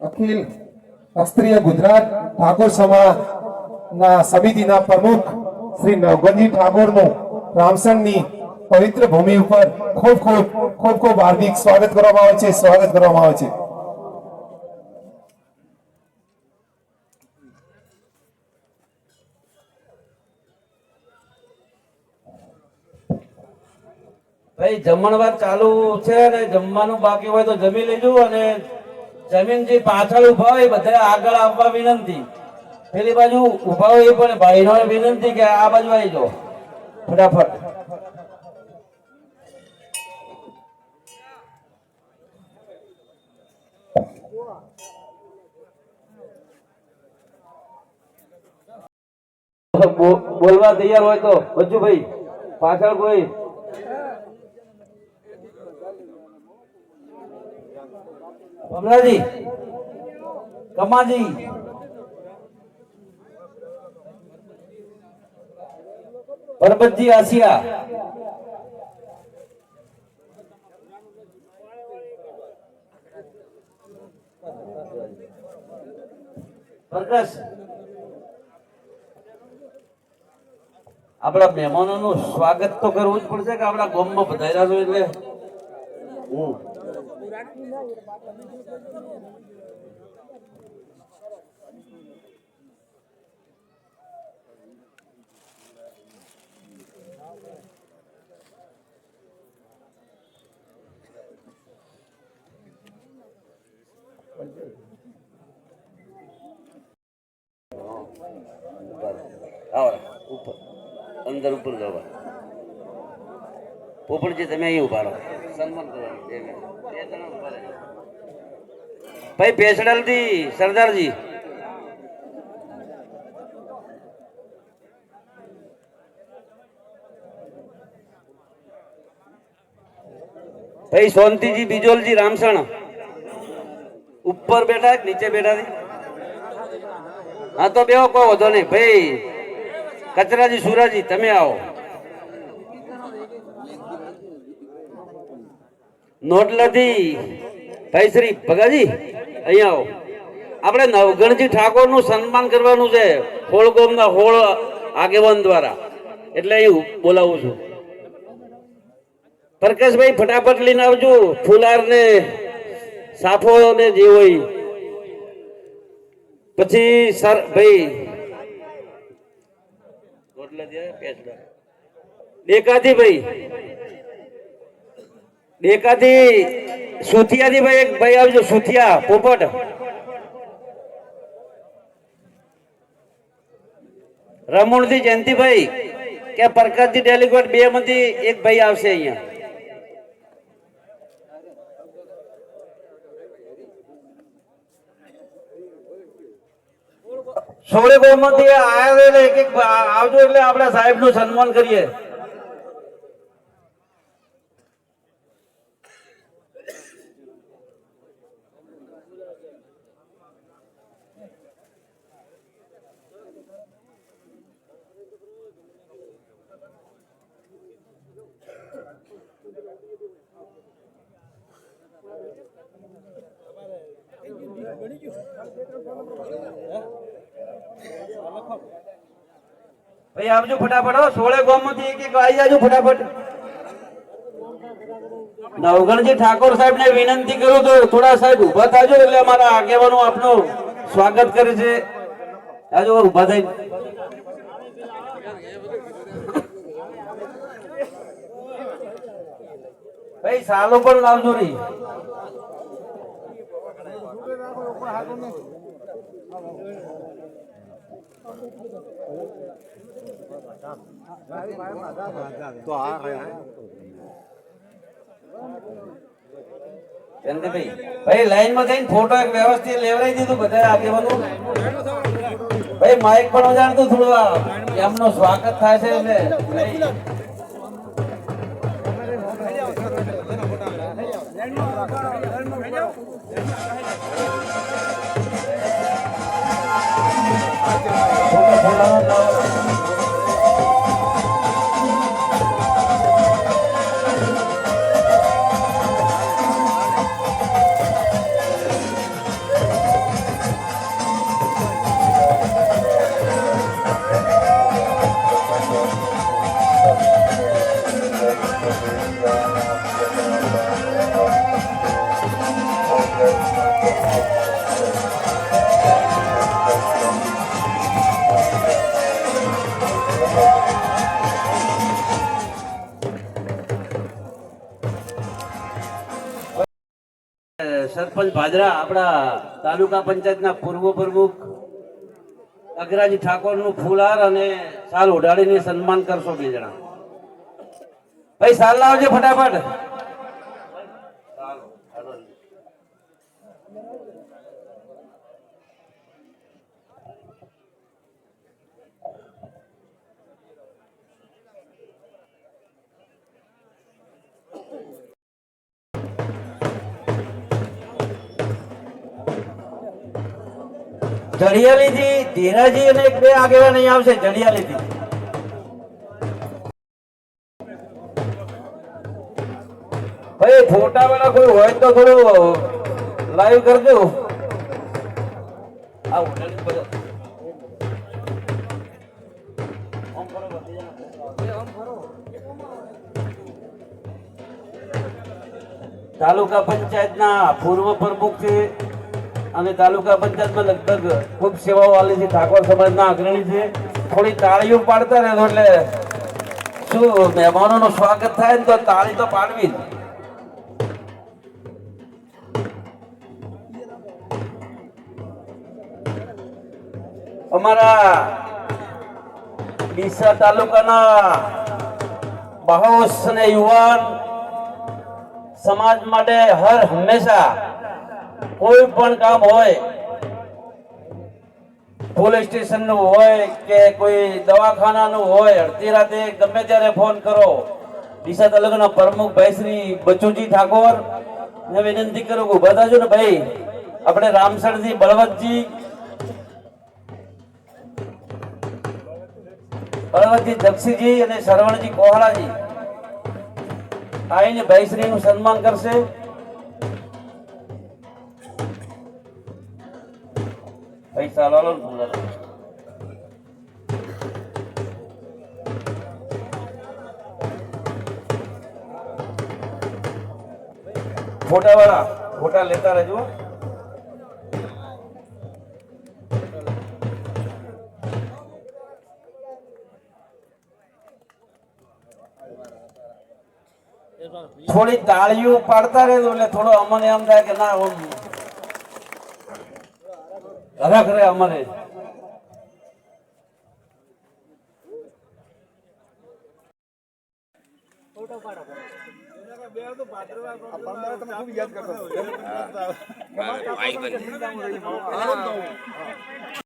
અખિલ શાસ્ત્રીય ગુજરાત ઠાકોર સમાજના સમિતિના પ્રમુખ શ્રી નવગણજી ઠાકોરનું રામસણની પવિત્ર ભૂમિ ઉપર ખૂબ ખૂબ ખૂબ ખૂબ હાર્દિક સ્વાગત કરવામાં આવે છે, સ્વાગત કરવામાં આવે છે. ભાઈ જમણવાર ચાલુ છે અને જમવાનું બાકી હોય તો જમી લેજો અને જમીન જે પાછળ ઊભા હોય બધા આગળ આવવા વિનંતી. પેલી બાજુ ઊભા હોય પણ ભાઈનો વિનંતી કે આ બાજુ આવી જાઓ. ફટાફટ. બોલવા તૈયાર હોય તો બચ્ચુભાઈ પાછળ કોઈ? કમલાજી કમાજી. પરબતજી આસિયા. પ્રકાશ, આપણા મહેમાનોનું સ્વાગત તો કરવું જ પડશે કે આપણા ગોમમાં પધાર્યા છો એટલે? હમ આવો ઉપર, અંદર ઉપર જવા. પોપડજી તમે અહીં ઊભા રહો. સન્માન કરવાનું. ભાઈ પેસડલથી સરદારજી. ભાઈ, સોનતીજી, બિજોલજી, રામસણ. ઉપર બેઠા નીચે બેઠા હા, તો બેહો, કોઈ વધો નહીં. ભાઈ કચરાજી, સુરાજી, તમે આવો. નોટલાથી ભાઈ શ્રી ભગાજી, અહીંયા આવો. આપણે નવગણજી ઠાકોરનું સન્માન કરવાનું છે હોળ ગોમના હોળ આગેવાન દ્વારા. એટલે અહીં બોલાવું છું. પ્રકાશભાઈ ફટાફટ લઈને આવજો. ફુલાર ને સાફો ને જે હોય. પછી સર, ભાઈ ડેકાથી ભાઈ. ડેકાથી સુથિયાથી ભાઈ એક ભાઈ આવજો, સુથિયા, પોપટ. રમણથી જયંતિભાઈ, કે પ્રકાશજી ડેલિગેટ બે માંથી એક ભાઈ આવશે અહીંયા. સોળે ગોમાંથી છે એક એક આવજો એટલે આપણા સાહેબનું સન્માન કરીએ. ભાઈ આવજો ફટાફટ, હો, સોળે ગોમમાંથી એક એક આવી જાજો ફટાફટ. નવગણજી ઠાકોર સાહેબ ને વિનંતી કરું તો થોડા સાહેબ ઊભા થાજો એટલે અમારા આગેવાનો આપનું સ્વાગત કરે છે. આજો ઊભા થઈ ભાઈ, સાલો પણ લાવજો રી. ચંદ્રભાઈ ભાઈ લાઈનમાં જઈને ફોટો એક વ્યવસ્થિત લેવડાવી દીધું બધા આગેવાનું. ભાઈ માઇક પણ વજાડતું થોડું એમનો સ્વાગત થાય છે એટલે. ભાઈ. સરપંચ ભાદરા આપણા તાલુકા પંચાયતના પૂર્વ પ્રમુખ અગ્રાજી ઠાકોરનું ફૂલહાર અને સાલ ઓઢાડીને સન્માન કરશો બે જણા. ભાઈ, સાલ લાવજો ફટાફટ. જડિયાલીથી ધીરાજી અને એક બે આગેવાન અહીં આવશે જડિયાલીજી ભાઈ ફોટા વાળા કોઈ હોય તો થોડું લાઈવ કરજો આ. તાલુકા પંચાયતના પૂર્વ પ્રમુખ છે અને તાલુકા પંચાયતમાં લગભગ ખૂબ સેવાઓ આલી છે. ઠાકોર સમાજના અગ્રણી છે. થોડી તાળીઓ પાડતા રહેતો એટલે શું મહેમાનોનું સ્વાગત થાય ને તો તાળી તો પાડવી જ. અમારા ડીસા તાલુકાના બહોસ અને યુવાન સમાજ માટે હર હંમેશા કોઈ પણ કામ હોય, પોલીસ સ્ટેશનનું હોય કે કોઈ દવાખાનાનું હોય, અડધી રાતે ગમે ત્યારે ફોન કરો. ડીસા તાલુકાના પ્રમુખ ભાઈ શ્રી બચુજી ઠાકોર. ને વિનંતી કરું કે ઊભા થાજો ને ભાઈ. આપણે રામસરજી, બળવંતજી. બળવંતજી જક્ષીજી અને શરવણજી કોહડાજી આવીને ભાઈશ્રી નું સન્માન કરશે. લાલો ને ફૂલ ફોટા વાળા ફોટા લેતા રહેજો થોડી તાળીઓ પાડતા રહેજો, એટલે થોડો અમને એમ થાય કે ના ઓમ હરખ યાદ અમને